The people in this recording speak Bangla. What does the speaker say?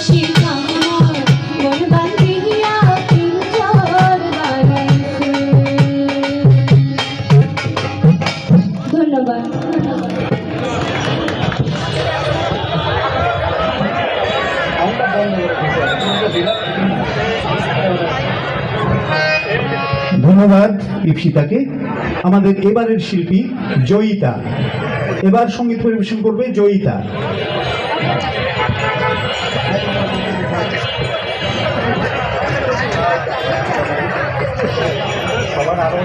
she ধন্যবাদ ইপসিতাকে আমাদের এবারের শিল্পী জয়িতা। এবার সংগীত পরিবেশন করবে জয়িতা। সবার আরও